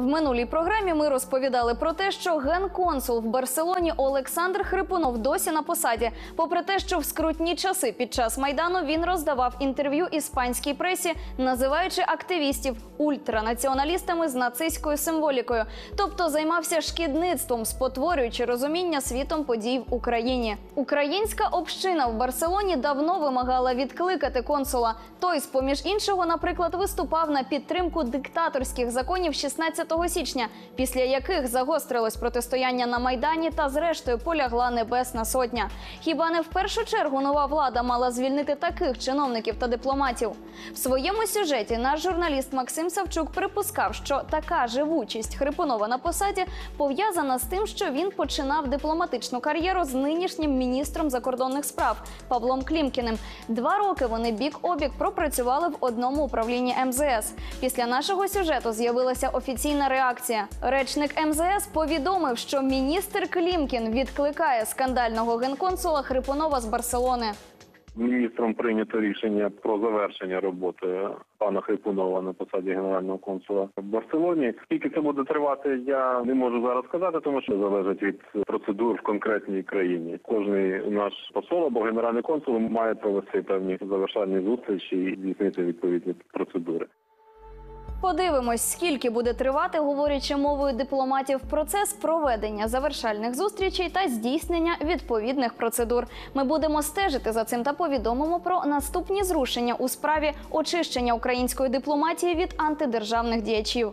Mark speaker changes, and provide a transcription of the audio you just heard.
Speaker 1: В минулій програмі ми розповідали про те, що генконсул в Барселоні Олександр Хрипунов досі на посаді, попри те, що в скрутні часи під час майдану він роздавав інтерв'ю іспанській пресі, називаючи активістів ультранаціоналістами з нацистською символікою, тобто займався шкідництвом, спотворюючи розуміння світом подій в Україні. Українська община в Барселоні давно вимагала відкликати консула. Той, з поміж іншого, наприклад, виступав на підтримку диктаторських законів 16 січня, після яких загострилось протистояння на майдані та, зрештою, полягла небесна сотня. Хіба не в першу чергу нова влада мала звільнити таких чиновників та дипломатів? В своєму сюжеті наш журналіст Максим Савчук припускав, що така живучість Хрипунова на посаді пов'язана з тим, що він починав дипломатичну кар'єру з нинішнім міністром закордонних справ Павлом Клімкіним. Два роки вони бік обік пропрацювали в одному управлінні МЗС. Після нашого сюжету з'явилася офіційна реакція. Речник МЗС повідомив, що міністр Клімкін відкликає скандального генконсула Хрипунова з Барселони.
Speaker 2: Міністром прийнято рішення про завершення роботи пана Хрипунова на посаді генерального консула в Барселоні. Скільки це буде тривати, я не можу зараз сказати, тому що залежить від процедур в конкретній країні. Кожний наш посол або генеральний консул має провести певні завершальні зустрічі і здійснити відповідні процедури.
Speaker 1: Подивимось, скільки буде тривати, говорячи мовою дипломатів, процес проведення завершальних зустрічей та здійснення відповідних процедур. Ми будемо стежити за цим та повідомимо про наступні зрушення у справі очищення української дипломатії від антидержавних діячів.